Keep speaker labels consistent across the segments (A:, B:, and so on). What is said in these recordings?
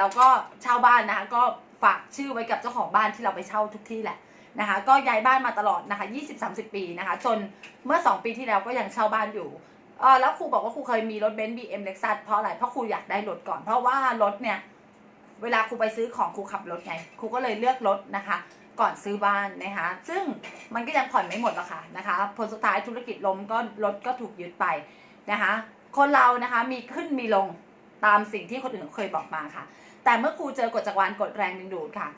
A: เราก็เช่าบ้านนะคะ ก็ฝากชื่อไว้กับเจ้าของบ้านที่เราไปเช่าทุกที่แหละนะคะ ก็ย้ายบ้านมาตลอดนะคะ 20-30 ปีนะคะ จนเมื่อ 2 ปีที่แล้วก็ยังเช่าบ้านอยู่เออแล้วครูบอกว่าครูเคยมีรถเบนซ์บีเอ็มเล็กซัสเพราะอะไร เพราะครูอยากได้รถก่อน เพราะว่ารถเนี่ย เวลาครูไปซื้อของครูขับรถไง ครูก็เลยเลือกรถนะคะ ก่อนซื้อบ้านนะคะ ซึ่งมันก็ยังผ่อนไม่หมดหรอกค่ะนะคะ ผลสุดท้ายธุรกิจล้มก็รถก็ถูกยึดไปนะคะ คนเรานะคะมีขึ้นมีลงตามสิ่งที่คนอื่นเคยบอกมาค่ะ แต่เมื่อครูเจอกฎจักรวาลกฎแรงดึงดูดค่ะ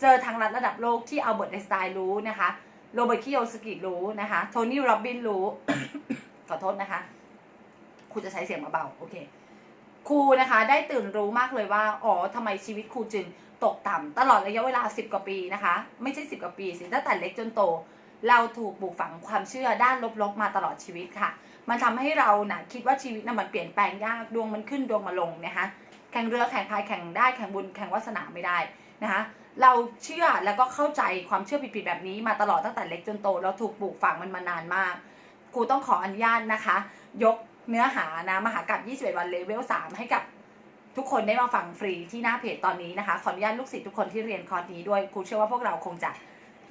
A: เจอทางรัฐระดับโลกที่เอาเบิร์ตไอน์สไตน์รู้นะคะโรเบิร์ตคิโยสกิรู้นะคะ โทนี่โรบบินรู้ ขอโทษนะคะครูจะใช้เสียงเบาๆโอเคครูนะคะได้ตื่นรู้มากเลยว่า อ๋อทำไมชีวิตครูจึงตกต่ำตลอดระยะเวลา 10 กว่าปีนะคะ ไม่ใช่ 10 กว่าปีสิตั้งแต่เล็กจนโต เราถูกปลูกฝังความเชื่อด้านลบๆ มาตลอดชีวิตค่ะ มันทำให้เรานะ่ะคิดว่าชีวิตน่ะมันเปลี่ยนแปลงยากดวงมันขึ้นดวงมาลงนะคะ แข่งเรือแข่งพายแข่งได้แข่งบุญแข่งวาสนาไม่ได้นะคะเราเชื่อแล้วก็เข้าใจความเชื่อผิดๆแบบนี้มาตลอดตั้งแต่เล็กจนโตเราถูกปลูกฝังมันมานานมากครูต้องขออนุญาตนะคะ ยกเนื้อหานะมหากรรม21 วันเลเวล3ให้กับทุกคนได้มาฟังฟรีที่หน้าเพจตอนนี้นะคะ ขออนุญาตลูกศิษย์ทุกคนที่เรียนคอร์สนี้ด้วยครูเชื่อว่าพวกเราคงจะ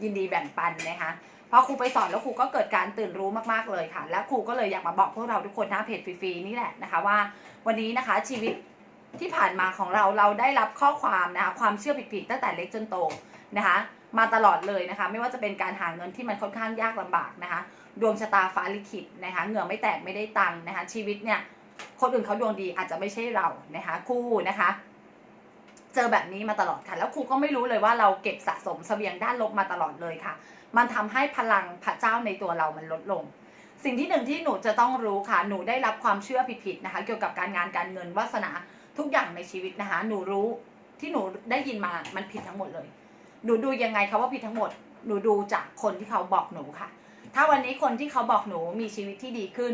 A: ยินดีแบ่งปันนะคะพอครูไปสอนแล้วครูก็เกิดการตื่นรู้มากๆเลยค่ะ และครูก็เลยอยากมาบอกพวกเราทุกคนหน้าเพจฟรีๆนี่แหละนะคะว่า วันนี้นะคะชีวิต ที่ผ่านมาของเราเราได้รับข้อความนะคะความเชื่อผิดๆตั้งแต่เล็กจนโตนะคะมาตลอดเลยนะคะ ไม่ว่าจะเป็นการหาเงินที่มันค่อนข้างยากลำบากนะคะ ดวงชะตาฟ้าลิขิตนะคะเหงื่อไม่แตกไม่ได้ตังค์นะคะ ชีวิตเนี่ยคนอื่นเขาดวงดีอาจจะไม่ใช่เรานะคะ คู่นะคะ เจอแบบนี้มาตลอดค่ะ แล้วครูก็ไม่รู้เลยว่าเราเก็บสะสมเสบียงด้านลบมาตลอดเลยค่ะ มันทำให้พลังพระเจ้าในตัวเรามันลดลง สิ่งที่หนึ่งที่หนูจะต้องรู้ค่ะ หนูได้รับความเชื่อผิดๆนะคะ เกี่ยวกับการงานการเงินวาสนา ทุกอย่างในชีวิตนะคะ หนูรู้ที่หนูได้ยินมามันผิดทั้งหมดเลย หนูดูยังไงคะว่าผิดทั้งหมด หนูดูจากคนที่เขาบอกหนูค่ะ ถ้าวันนี้คนที่เขาบอกหนูมีชีวิตที่ดีขึ้น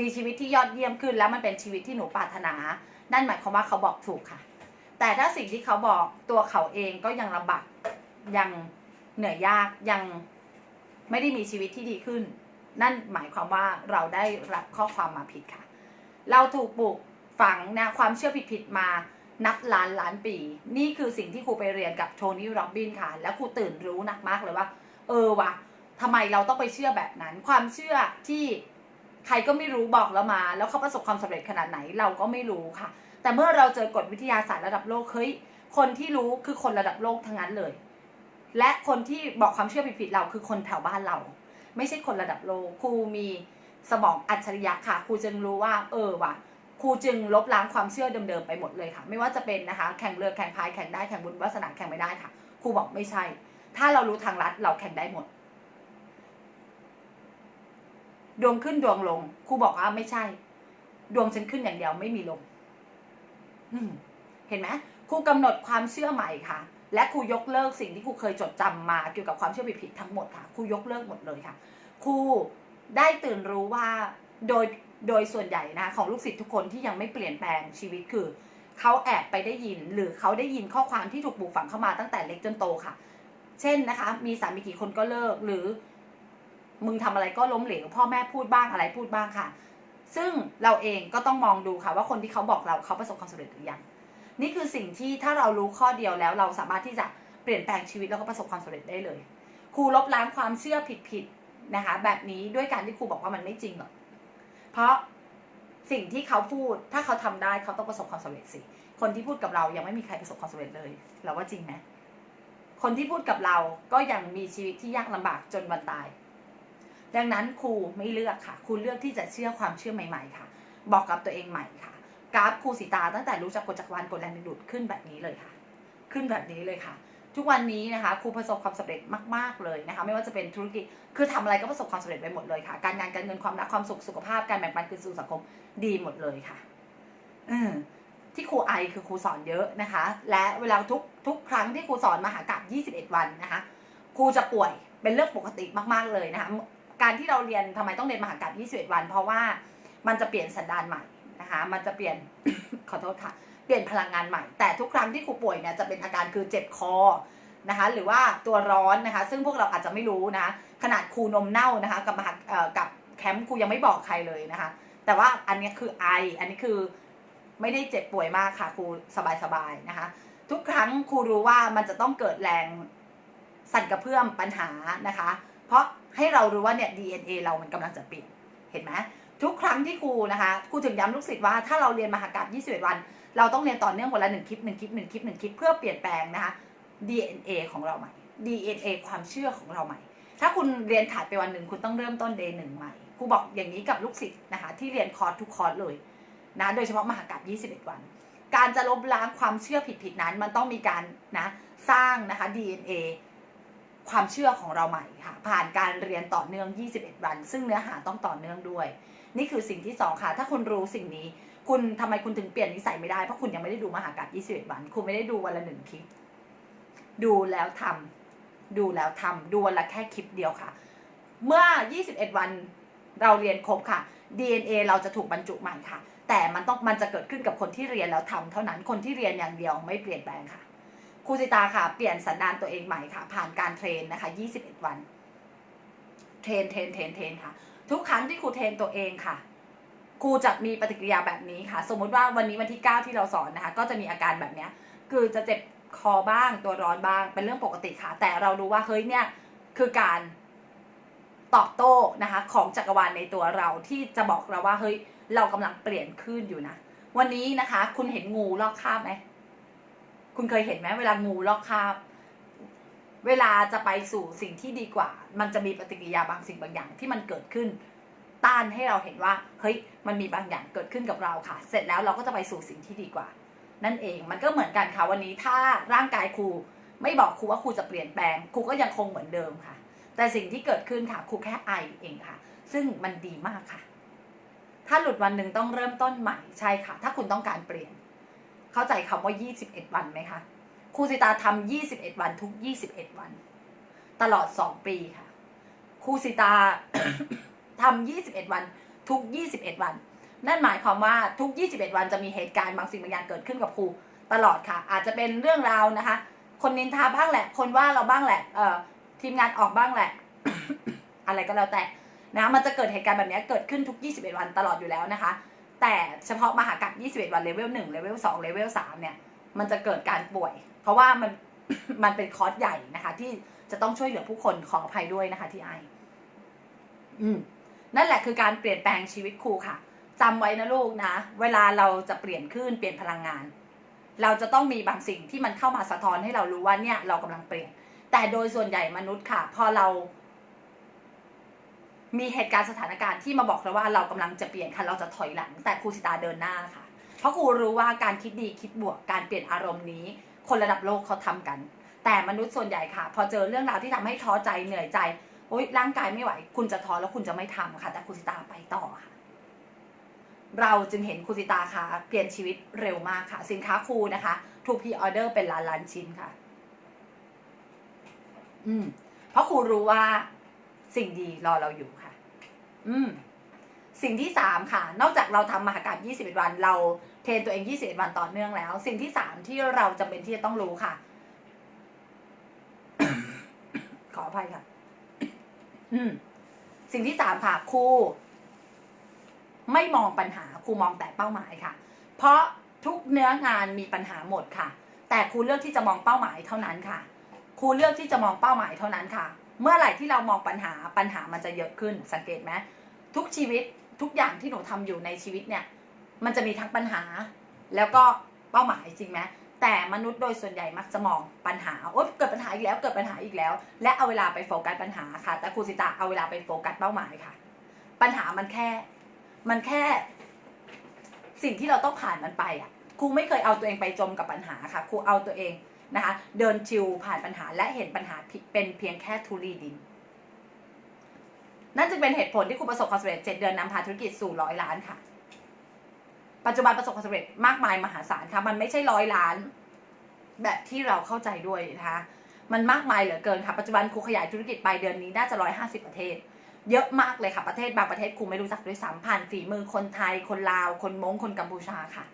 A: มีชีวิตที่ยอดเยี่ยมขึ้น แล้วมันเป็นชีวิตที่หนูปรารถนา นั่นหมายความว่าเขาบอกถูกค่ะ แต่ถ้าสิ่งที่เขาบอกตัวเขาเองก็ยังลำบากยังเหนื่อยยากยังไม่ได้มีชีวิตที่ดีขึ้น นั่นหมายความว่าเราได้รับข้อความมาผิดค่ะ เราถูกปลูก ฝังนะความเชื่อผิดๆมานับล้านล้านปี นี่คือสิ่งที่ครูไปเรียนกับโทนี่โรบบินค่ะ แล้วครูตื่นรู้หนักมากเลยว่า เออวะทำไมเราต้องไปเชื่อแบบนั้น ความเชื่อที่ใครก็ไม่รู้บอกเรามา แล้วเขาประสบความสำเร็จขนาดไหนเราก็ไม่รู้ค่ะ แต่เมื่อเราเจอกฎวิทยาศาสตร์ระดับโลกเฮ้ยคนที่รู้คือคนระดับโลกทั้งนั้นเลย และคนที่บอกความเชื่อผิดๆเราคือคนแถวบ้านเรา ไม่ใช่คนระดับโลกครูมีสมองอัจฉริยะค่ะครูจึงรู้ว่า เออว่ะ ครูจึงลบล้างความเชื่อเดิมๆไปหมดเลยค่ะ ไม่ว่าจะเป็นนะคะแข่งเรือแข่งพายแข่งได้แข่งบุญวาสนาแข่งไม่ได้ค่ะครูบอกไม่ใช่ ถ้าเรารู้ทางลัดเราแข่งได้หมด ดวงขึ้นดวงลงครูบอกว่าไม่ใช่ ดวงฉันขึ้นอย่างเดียวไม่มีลงเห็นไหมครูกำหนดความเชื่อใหม่ค่ะ และครูยกเลิกสิ่งที่ครูเคยจดจำมาเกี่ยวกับความเชื่อผิดๆทั้งหมดค่ะครูยกเลิกหมดเลยค่ะครูได้ตื่นรู้ว่าโดย โดยส่วนใหญ่นะของลูกศิษย์ทุกคนที่ยังไม่เปลี่ยนแปลงชีวิตคือเขาแอบไปได้ยิน หรือเขาได้ยินข้อความที่ถูกปลูกฝังเข้ามาตั้งแต่เล็กจนโตค่ะ เช่นนะคะ มีสามีกี่คนก็เลิกหรือ มึงทำอะไรก็ล้มเหลวพ่อแม่พูดบ้างอะไรพูดบ้างค่ะ ซึ่งเราเองก็ต้องมองดูค่ะ ว่าคนที่เขาบอกเราเขาประสบความสำเร็จหรือยังนี่คือสิ่งที่ถ้าเรารู้ข้อเดียวแล้ว เราสามารถที่จะเปลี่ยนแปลงชีวิตแล้วก็ประสบความสำเร็จได้เลยครูลบล้างความเชื่อผิดๆนะคะ แบบนี้ด้วยการที่ครูบอกว่ามันไม่จริงหรอก เพราะสิ่งที่เขาพูดถ้าเขาทำได้เขาต้องประสบความสำเร็จสิ คนที่พูดกับเรายังไม่มีใครประสบความสำเร็จเลยเราว่าจริงไหมคนที่พูดกับเราก็ยังมีชีวิตที่ยากลำบากจนวันตาย ดังนั้นครูไม่เลือกค่ะครูเลือกที่จะเชื่อความเชื่อใหม่ ๆ ค่ะ บอกกับตัวเองใหม่ค่ะ กราฟครูสีตาตั้งแต่รู้จักกฎจักรวาลกฎแรงดึงดูดขึ้นแบบนี้เลยค่ะ ขึ้นแบบนี้เลยค่ะ ทุกวันนี้นะคะครูประสบความสำเร็จมาก ๆ เลยนะคะ ไม่ว่าจะเป็นธุรกิจคือทำอะไรก็ประสบความสำเร็จไปหมดเลยค่ะ การงานการเงินความรักความสุขสุขภาพการแบ่งปันคืนสู่สังคมดีหมดเลยค่ะ อืมที่ครูไอคือครูสอนเยอะนะคะ และเวลาทุกทุกครั้งที่ครูสอนมหากราบ21 วันนะคะครูจะป่วยเป็นเรื่องปกติมาก ๆ เลยนะคะ การที่เราเรียนทำไมต้องเรียนมหากราบ21 วัน เพราะว่ามันจะเปลี่ยนสันดานใหม่นะคะ มันจะเปลี่ยนขอโทษค่ะ เปลี่ยนพลังงานใหม่ แต่ทุกครั้งที่ครูป่วยเนี่ยจะเป็นอาการคือเจ็บคอนะคะหรือว่าตัวร้อนนะคะ ซึ่งพวกเราอาจจะไม่รู้นะขนาดครูนมเน่านะคะกับมหากับแคมป์ครูยังไม่บอกใครเลยนะคะ แต่ว่าอันนี้คือไออันนี้คือไม่ได้เจ็บป่วยมากค่ะครูสบายๆนะคะ ทุกครั้งครูรู้ว่ามันจะต้องเกิดแรงสั่นกระเพื่อมปัญหานะคะ เพราะให้เรารู้ว่าเนี่ย DNA เรามันกำลังจะเปลี่ยนเห็นไหมทุกครั้งที่ครูนะคะครูถึงย้ำลูกศิษย์ว่าถ้าเราเรียนมหากราบ21 วัน เราต้องเรียนต่อเนื่องวันละหนึ่งคลิปหนึ่งคลิปหนึ่งคลิปหนึ่งคลิปเพื่อเปลี่ยนแปลงนะคะ DNA ของเราใหม่ DNA ความเชื่อของเราใหม่ ถ้าคุณเรียนขาดไปวันหนึ่งคุณต้องเริ่มต้น day หนึ่งใหม่ครูบอกอย่างนี้กับลูกศิษย์นะคะที่เรียนคอร์สทุกคอร์สเลยนะโดยเฉพาะมหากราบ21 วัน การจะลบล้างความเชื่อผิดๆนั้น มันต้องมีการนะสร้างนะคะ DNA ความเชื่อของเราใหม่ค่ะ ผ่านการเรียนต่อเนื่อง 21 วัน ซึ่งเนื้อหาต้องต่อเนื่องด้วย นี่คือสิ่งที่สองค่ะ ถ้าคุณรู้สิ่งนี้ คุณทำไมคุณถึงเปลี่ยนนิสัยไม่ได้ เพราะคุณยังไม่ได้ดูมหากาบ21 วัน คุณไม่ได้ดูวันละหนึ่งคลิป ดูแล้วทำดูแล้วทำดูวันละแค่คลิปเดียวค่ะ เมื่อ 21 วันเราเรียนครบค่ะ DNA เราจะถูกบรรจุใหม่ค่ะ แต่มันต้องมันจะเกิดขึ้นกับคนที่เรียนแล้วทำเท่านั้นคนที่เรียนอย่างเดียวไม่เปลี่ยนแปลงค่ะครูสิตาค่ะ เปลี่ยนสันดานตัวเองใหม่ค่ะ ผ่านการเทรนนะคะ 21 วัน เทรนเทรนเทรนเทรนค่ะ ทุกครั้งที่ครูเทรนตัวเองค่ะ ครูจะมีปฏิกิริยาแบบนี้ค่ะ สมมุติว่าวันนี้วันที่ 9 ที่เราสอนนะคะ ก็จะมีอาการแบบเนี้ยคือจะเจ็บคอบ้างตัวร้อนบ้างเป็นเรื่องปกติค่ะ แต่เรารู้ว่าเฮ้ยเนี่ยคือการตอบโต้นะคะของจักรวาลในตัวเราที่จะบอกเราว่าเฮ้ยเรากำลังเปลี่ยนขึ้นอยู่นะ วันนี้นะคะ คุณเห็นงูลอกคาบไหมคุณเคยเห็นไหมเวลางูลอกคาบ เวลาจะไปสู่สิ่งที่ดีกว่า มันจะมีปฏิกิริยาบางสิ่งบางอย่างที่มันเกิดขึ้น ต้านให้เราเห็นว่าเฮ้ยมันมีบางอย่างเกิดขึ้นกับเราค่ะ เสร็จแล้วเราก็จะไปสู่สิ่งที่ดีกว่า นั่นเองมันก็เหมือนกันค่ะวันนี้ถ้าร่างกายครูไม่บอกครูว่าครูจะเปลี่ยนแปลงครูก็ยังคงเหมือนเดิมค่ะ แต่สิ่งที่เกิดขึ้นค่ะครูแค่ไอเองค่ะ ซึ่งมันดีมากค่ะ ถ้าหลุดวันหนึ่งต้องเริ่มต้นใหม่ใช่ค่ะ ถ้าคุณต้องการเปลี่ยน เข้าใจคำว่า 21 วันไหมคะครูสิตาทำ21 วันทุก 21 วัน ตลอด 2 ปีค่ะครูสิตา ทำ21 วันทุก 21 วัน นั่นหมายความว่าทุก 21 วันจะมีเหตุการณ์บางสิ่งบางอย่างเกิดขึ้นกับครูตลอดค่ะ อาจจะเป็นเรื่องราวนะคะ คนนินทาบ้างแหละ คนว่าเราบ้างแหละเอ่อทีมงานออกบ้างแหละ อะไรก็แล้วแต่นะมันจะเกิดเหตุการณ์แบบนี้เกิดขึ้นทุก 21 วันตลอดอยู่แล้วนะคะ แต่เฉพาะมหากรรม21 วันเลเวล1เลเวล2เลเวล3เนี่ย มันจะเกิดการป่วย เพราะว่ามันมันเป็นคอร์สใหญ่นะคะ ที่จะต้องช่วยเหลือผู้คนขออภัยด้วยนะคะที่ไออืม นั่นแหละคือการเปลี่ยนแปลงชีวิตครูค่ะจำไว้นะลูกนะ เวลาเราจะเปลี่ยนขึ้นเปลี่ยนพลังงาน เราจะต้องมีบางสิ่งที่มันเข้ามาสะท้อนให้เรารู้ว่าเนี่ยเรากำลังเปลี่ยน แต่โดยส่วนใหญ่มนุษย์ค่ะ พอเรา มีเหตุการณ์สถานการณ์ที่มาบอกเราว่าเรากำลังจะเปลี่ยนค่ะ เราจะถอยหลัง แต่ครูสิตาเดินหน้าค่ะ เพราะครูรู้ว่าการคิดดีคิดบวกการเปลี่ยนอารมณ์นี้ คนระดับโลกเขาทำกัน แต่มนุษย์ส่วนใหญ่ค่ะ พอเจอเรื่องราวที่ทำให้ท้อใจเหนื่อยใจ โอ๊ยร่างกายไม่ไหว คุณจะท้อแล้วคุณจะไม่ทำค่ะ แต่ครูสิตาไปต่อค่ะ เราจึงเห็นครูสิตาค่ะ เปลี่ยนชีวิตเร็วมากค่ะ สินค้าครูนะคะ ถูกพีออเดอร์เป็นล้านล้านชิ้นค่ะ อืม เพราะครูรู้ว่าสิ่งดีรอเราอยู่ค่ะ อืม สิ่งที่สามค่ะ นอกจากเราทำมหากรรม21วัน เราเทรนตัวเอง21วันต่อเนื่องแล้ว สิ่งที่สามที่เราจำเป็นที่จะต้องรู้ค่ะ ขออภัยค่ะ สิ่งที่สามค่ะครูไม่มองปัญหาครูมองแต่เป้าหมายค่ะ เพราะทุกเนื้องานมีปัญหาหมดค่ะ แต่ครูเลือกที่จะมองเป้าหมายเท่านั้นค่ะครูเลือกที่จะมองเป้าหมายเท่านั้นค่ะ เมื่อไหร่ที่เรามองปัญหาปัญหามันจะเยอะขึ้นสังเกตไหมทุกชีวิตทุกอย่างที่หนูทำอยู่ในชีวิตเนี่ย มันจะมีทั้งปัญหา แล้วก็เป้าหมายจริงไหม แต่มนุษย์โดยส่วนใหญ่มักจะมองปัญหาโอ๊ยเกิดปัญหาอีกแล้วเกิดปัญหาอีกแล้ว และเอาเวลาไปโฟกัสปัญหาค่ะ แต่ครูสิตาเอาเวลาไปโฟกัสเป้าหมายค่ะ ปัญหามันแค่ มันแค่ สิ่งที่เราต้องผ่านมันไปอะครูไม่เคยเอาตัวเองไปจมกับปัญหาค่ะครูเอาตัวเองนะคะ เดินชิวผ่านปัญหาและเห็นปัญหาเป็นเพียงแค่ทุลีดินนั่นจึงเป็นเหตุผลที่ครูประสบความสำเร็จเจ็ดเดือนนำพาธุรกิจสู่ร้อยล้านค่ะ ปัจจุบันประสบความสำเร็จมากมายมหาศาลค่ะ มันไม่ใช่ร้อยล้าน แบบที่เราเข้าใจด้วยนะคะ มันมากมายเหลือเกินค่ะ ปัจจุบันครูขยายธุรกิจไปเดือนนี้น่าจะร้อยห้าสิบประเทศ เยอะมากเลยค่ะ ประเทศบางประเทศครูไม่รู้จักด้วยซ้ำผ่านฝีมือคนไทย คนลาว คนม้งคนกัมพูชาค่ะ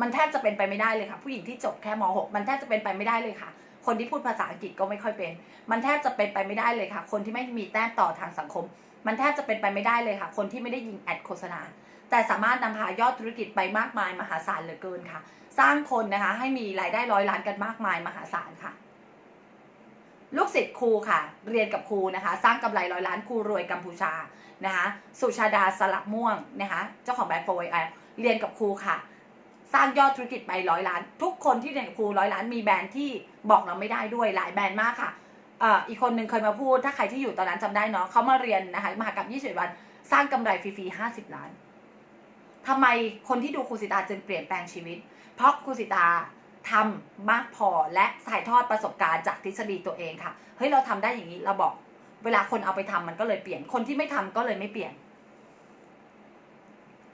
A: มันแทบจะเป็นไปไม่ได้เลยค่ะ ผู้หญิงที่จบแค่ม .6 มันแทบจะเป็นไปไม่ได้เลยค่ะ คนที่พูดภาษาอังกฤษก็ไม่ค่อยเป็น มันแทบจะเป็นไปไม่ได้เลยค่ะ คนที่ไม่มีแต้มต่อทางสังคม มันแทบจะเป็นไปไม่ได้เลยค่ะ คนที่ไม่ได้ยิงแอดโฆษณา แต่สามารถนำพายอดธุรกิจไปมากมายมหาศาลเหลือเกินค่ะ สร้างคนนะคะให้มีรายได้ร้อยล้านกันมากมายมหาศาลค่ะ ลูกศิษย์ครูค่ะ เรียนกับครูนะคะ สร้างกำไรร้อยล้านครูรวยกัมพูชานะคะสุชาดาสลักม่วงนะคะเจ้าของแบรนด์โฟร์ไอเรียนกับครูค่ะ สร้างยอดธุรกิจไปร้อยล้าน ทุกคนที่เรียนกับครูร้อยล้านมีแบรนด์ที่บอกเราไม่ได้ด้วยหลายแบรนด์มากค่ะเอ่ออีกคนหนึ่งเคยมาพูดถ้าใครที่อยู่ตอนนั้นจำได้เนาะเขามาเรียนนะคะมหากรรม20วัน สร้างกำไรฟรีๆห้าสิบล้าน ทำไมคนที่ดูครูสิตาจึงเปลี่ยนแปลงชีวิต เพราะครูสิตาทำมากพอและถ่ายทอดประสบการณ์จากทฤษฎีตัวเองค่ะ เฮ้ยเราทำได้อย่างนี้เราบอก เวลาคนเอาไปทำมันก็เลยเปลี่ยน คนที่ไม่ทำก็เลยไม่เปลี่ยน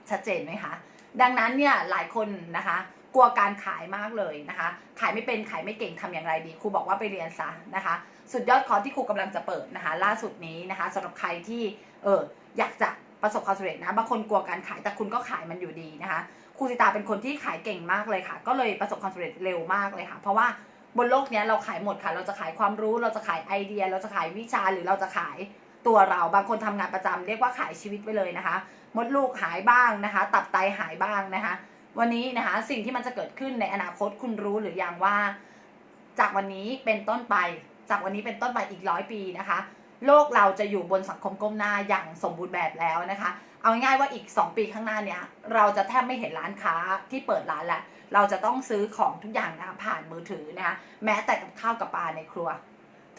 A: ชัดเจนไหมคะ ดังนั้นเนี่ยหลายคนนะคะ กลัวการขายมากเลยนะคะ ขายไม่เป็นขายไม่เก่งทำอย่างไรดีครูบอกว่าไปเรียนซะนะคะ สุดยอดคอร์สที่ครูกำลังจะเปิดนะคะ ล่าสุดนี้นะคะสำหรับใครที่เอออยากจะ ประสบความสำเร็จนะบางคนกลัวการขายแต่คุณก็ขายมันอยู่ดีนะคะครูสิตาเป็นคนที่ขายเก่งมากเลยค่ะ ก็เลยประสบความสำเร็จเร็วมากเลยค่ะ เพราะว่าบนโลกนี้เราขายหมดค่ะ เราจะขายความรู้ เราจะขายไอเดีย เราจะขายวิชาหรือเราจะขายตัวเรา บางคนทำงานประจำเรียกว่าขายชีวิตไปเลยนะคะ มดลูกหายบ้างนะคะ ตับไตหายบ้างนะคะ วันนี้นะคะสิ่งที่มันจะเกิดขึ้นในอนาคตคุณรู้หรือยังว่า จากวันนี้เป็นต้นไป จากวันนี้เป็นต้นไปอีกร้อยปีนะคะ โลกเราจะอยู่บนสังคมก้มหน้าอย่างสมบูรณ์แบบแล้วนะคะ เอาง่ายๆว่าอีก 2 ปีข้างหน้าเนี่ย เราจะแทบไม่เห็นร้านค้าที่เปิดร้านแล้ว เราจะต้องซื้อของทุกอย่างนะคะผ่านมือถือนะคะแม้แต่กับข้าวกับปลาในครัว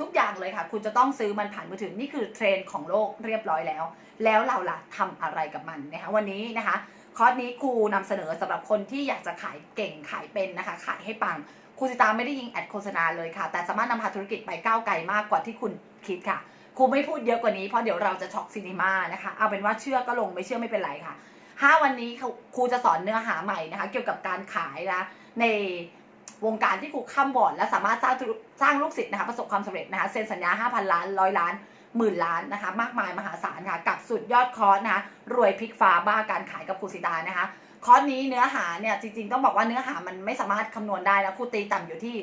A: ทุกอย่างเลยค่ะ คุณจะต้องซื้อมันผ่านมือถือนี่คือเทรนด์ของโลกเรียบร้อยแล้ว แล้วเราล่ะทำอะไรกับมันนะคะวันนี้นะคะคอร์สนี้ครูนำเสนอสำหรับคนที่อยากจะขายเก่งขายเป็นนะคะ ขายให้ปังครูสิตาไม่ได้ยิงแอดโฆษณาเลยค่ะ แต่สามารถนำพาธุรกิจไปก้าวไกลมากกว่าที่คุณคิดค่ะ ครูไม่พูดเยอะกว่านี้เพราะเดี๋ยวเราจะช็อกซีนีมานะคะ เอาเป็นว่าเชื่อก็ลงไม่เชื่อไม่เป็นไรค่ะห้าวันนี้ครูจะสอนเนื้อหาใหม่นะคะ เกี่ยวกับการขายนะในวงการที่ครูข้ามบอร์ดและสามารถสร้างสร้างลูกศิษย์นะคะประสบความสำเร็จนะคะเซ็นสัญญา 5,000 ล้านร้อยล้านหมื่นล้านนะคะ มากมายมหาศาลค่ะ กับสุดยอดคอร์สนะคะรวยพลิกฟ้าบ้าการขายกับครูสิตานะคะ คอร์สนี้เนื้อหาเนี่ยจริงๆ ต้องบอกว่าเนื้อหามันไม่สามารถคำนวณได้นะครูตีต่ำอยู่ที่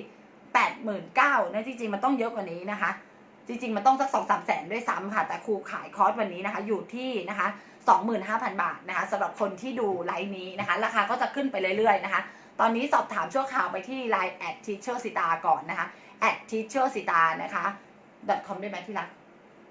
A: 8 9 0 0 0เนี่ยจริงๆมันต้องเยอะกว่านี้นะคะ จริงๆ มันต้องสักสองสามแสนด้วยซ้ำค่ะ แต่ครูขายคอร์สวันนี้นะคะ อยู่ที่นะคะ 25,000 บาทนะคะสำหรับคนที่ดูไลฟ์นี้นะคะ ราคาก็จะขึ้นไปเรื่อยๆนะคะ ตอนนี้สอบถามชั่วคราวไปที่ line at teacher สิตาก่อนนะคะ at teacher สิตานะคะ .com ได้ไหมที่รัก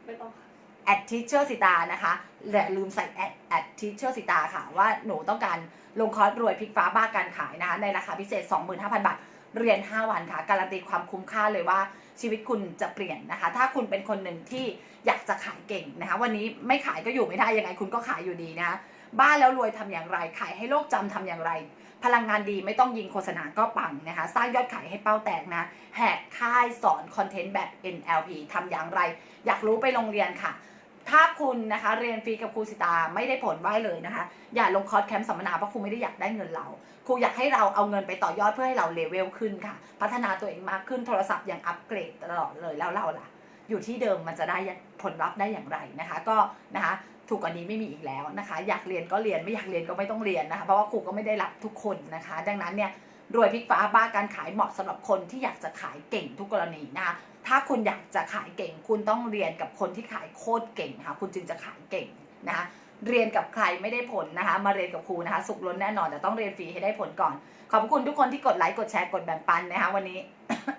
B: ไม่ต้องค่ะ
A: at teacher สิตานะคะและลืมใส่ at at teacher สิตาค่ะ ว่าหนูต้องการลงคอร์สรวยพลิกฟ้าบ้าการขายนะคะในราคาพิเศษ 25,000 บาท เรียน 5 วันค่ะ การันตีความคุ้มค่าเลยว่า ชีวิตคุณจะเปลี่ยนนะคะ ถ้าคุณเป็นคนหนึ่งที่อยากจะขายเก่งนะคะ วันนี้ไม่ขายก็อยู่ไม่ได้ยังไงคุณก็ขายอยู่ดีนะบ้านแล้วรวยทำอย่างไร ขายให้โลกจำทำอย่างไร พลังงานดีไม่ต้องยิงโฆษณาก็ปังนะคะ สร้างยอดขายให้เป้าแตกนะ แหกค่ายสอนคอนเทนต์แบบ NLP ทำอย่างไร อยากรู้ไปโรงเรียนค่ะ ถ้าคุณนะคะเรียนฟรีกับครูสิตาไม่ได้ผลไหวเลยนะคะ อย่าลงคอร์สแคมป์สัมมนาเพราะครูไม่ได้อยากได้เงินเรา ครูอยากให้เราเอาเงินไปต่อยอดเพื่อให้เราเลเวลขึ้นค่ะ พัฒนาตัวเองมากขึ้นโทรศัพท์ยังอัปเกรดตลอดเลยแล้วเราล่ะ อยู่ที่เดิมมันจะได้ผลลัพธ์ได้อย่างไรนะคะ ก็นะคะถูกกว่านี้ไม่มีอีกแล้วนะคะ อยากเรียนก็เรียนไม่อยากเรียนก็ไม่ต้องเรียนนะคะเพราะว่าครูก็ไม่ได้รับทุกคนนะคะ ดังนั้นเนี่ยรวยพลิกฟ้าบ้าการขายเหมาะสำหรับคนที่อยากจะขายเก่งทุกกรณีนะคะถ้าคุณอยากจะขายเก่ง คุณต้องเรียนกับคนที่ขายโคตรเก่งนะคะคุณจึงจะขายเก่งนะคะ เรียนกับใครไม่ได้ผลนะคะ มาเรียนกับครูนะคะ สุขล้นแน่นอนแต่ต้องเรียนฟรีให้ได้ผลก่อน ขอบคุณทุกคนที่กดไลค์กดแชร์กดแบ่งปันนะคะวันนี้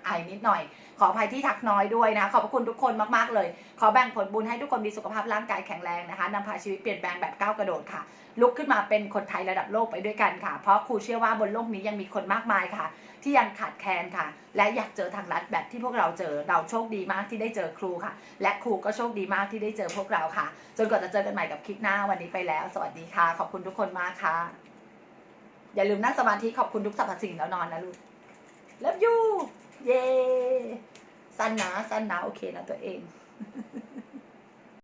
A: ไอนิดหน่อย ขออภัยที่ทักน้อยด้วยนะ ขอบคุณทุกคนมากๆเลย ขอแบ่งผลบุญให้ทุกคนมีสุขภาพร่างกายแข็งแรงนะคะนำพาชีวิตเปลี่ยนแปลงแบบก้าวกระโดดค่ะ ลุกขึ้นมาเป็นคนไทยระดับโลกไปด้วยกันค่ะ เพราะครูเชื่อว่าบนโลกนี้ยังมีคนมากมายค่ะ ที่ยังขาดแคลนค่ะ และอยากเจอทางลัดแบบที่พวกเราเจอเราโชคดีมากที่ได้เจอครูค่ะ และครูก็โชคดีมากที่ได้เจอพวกเราค่ะ จนกว่าจะเจอกันใหม่กับคลิปหน้าวันนี้ไปแล้ว สวัสดีค่ะ ขอบคุณทุกคนมากค่ะ อย่าลืมนั่งสมาธิขอบคุณทุกสรรพสิ่งแล้วนอนนะลูก Love you เย้สั้นนะสั้นนาโอเคนะตัวเอง